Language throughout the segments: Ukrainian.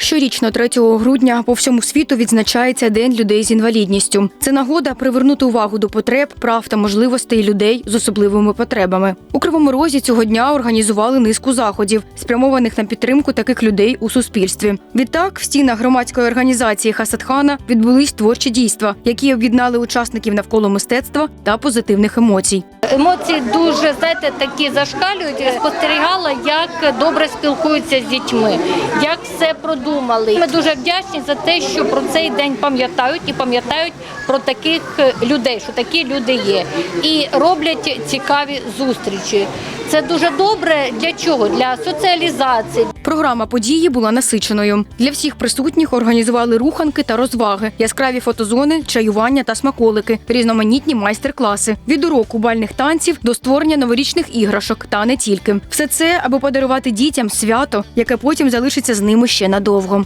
Щорічно 3 грудня по всьому світу відзначається День людей з інвалідністю. Це нагода привернути увагу до потреб, прав та можливостей людей з особливими потребами. У Кривому Розі цього дня організували низку заходів, спрямованих на підтримку таких людей у суспільстві. Відтак, в стінах громадської організації Хасадхана відбулись творчі дійства, які об'єднали учасників навколо мистецтва та позитивних емоцій. Емоції дуже знаєте, такі зашкалюють. Спостерігала, як добре спілкуються з дітьми, як все продумали. Ми дуже вдячні за те, що про цей день пам'ятають і пам'ятають про таких людей, що такі люди є, і роблять цікаві зустрічі. Це дуже добре для чого? Для соціалізації, Програма події була насиченою. Для всіх присутніх організували руханки та розваги, яскраві фотозони, чаювання та смаколики, різноманітні майстер-класи від уроку бальних танців до створення новорічних іграшок та не тільки. Все це, аби подарувати дітям свято, яке потім залишиться з ними ще надовго.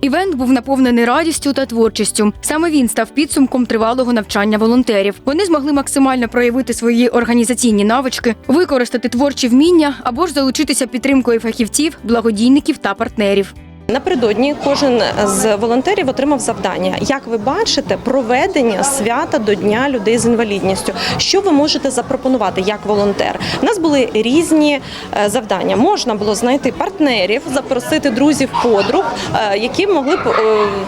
Івент був наповнений радістю та творчістю. Саме він став підсумком тривалого навчання волонтерів. Вони змогли максимально проявити свої організаційні навички, використати творчі вміння або ж залучитися підтримкою фахівців, благодійників та партнерів. Напередодні кожен з волонтерів отримав завдання. Як ви бачите, проведення свята до Дня людей з інвалідністю. Що ви можете запропонувати як волонтер? У нас були різні е, завдання. Можна було знайти партнерів, запросити друзів, подруг, е, які могли б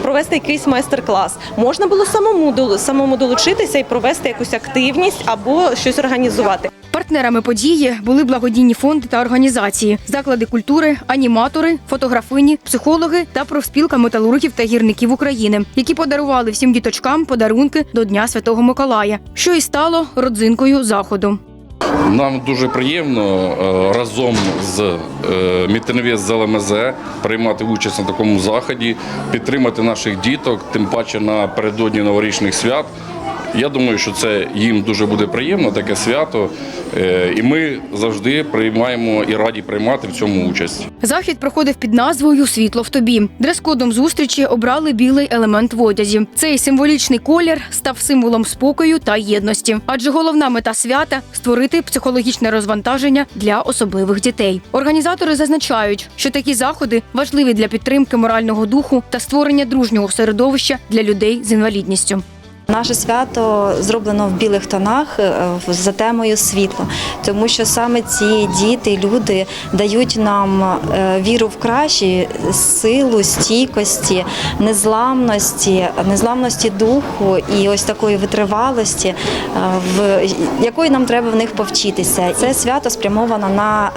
провести якийсь майстер-клас. Можна було самому самому долучитися і провести якусь активність або щось організувати. Партнерами події були благодійні фонди та організації, заклади культури, аніматори, фотографині, психологи та профспілка металургів та гірників України, які подарували всім діточкам подарунки до Дня Святого Миколая, що і стало родзинкою заходу. Нам дуже приємно е, разом з е, Мітинвест з ЛМЗ приймати участь на такому заході, підтримати наших діток, тим паче напередодні новорічних свят. Я думаю, що це їм дуже буде приємно, таке свято. Е, І ми завжди приймаємо і раді приймати в цьому участь. Захід проходив під назвою Світло в тобі. Дрес-кодом зустрічі обрали білий елемент в одязі. Цей символічний колір став символом спокою та єдності, адже головна мета свята створити психологічне розвантаження для особливих дітей. Організатори зазначають, що такі заходи важливі для підтримки морального духу та створення дружнього середовища для людей з інвалідністю. Наше свято зроблено в білих тонах е, за темою світло, тому що саме ці діти, люди дають нам е, віру в кращі, силу, стійкості, незламності, незламності духу і ось такої витривалості, е, в якої нам треба в них повчитися. Це свято спрямовано на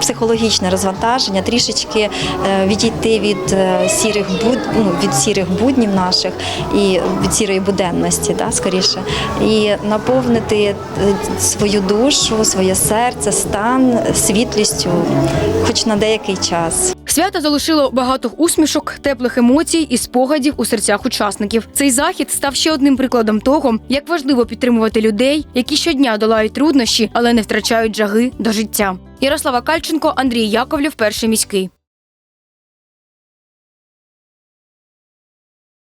психологічне розвантаження, трішечки відійти від сірих буд, ну, від сірих буднів наших і від сірої буденності, да, скоріше, і наповнити е, свою душу, своє серце, стан світлістю, хоч на деякий час. Свято залишило багато усмішок, теплих емоцій і спогадів у серцях учасників. Цей захід став ще одним прикладом того, як важливо підтримувати людей, які щодня долають труднощі, але не втрачають жаги до життя. Ярослава Кальченко, Андрій Яковлів, перший міський.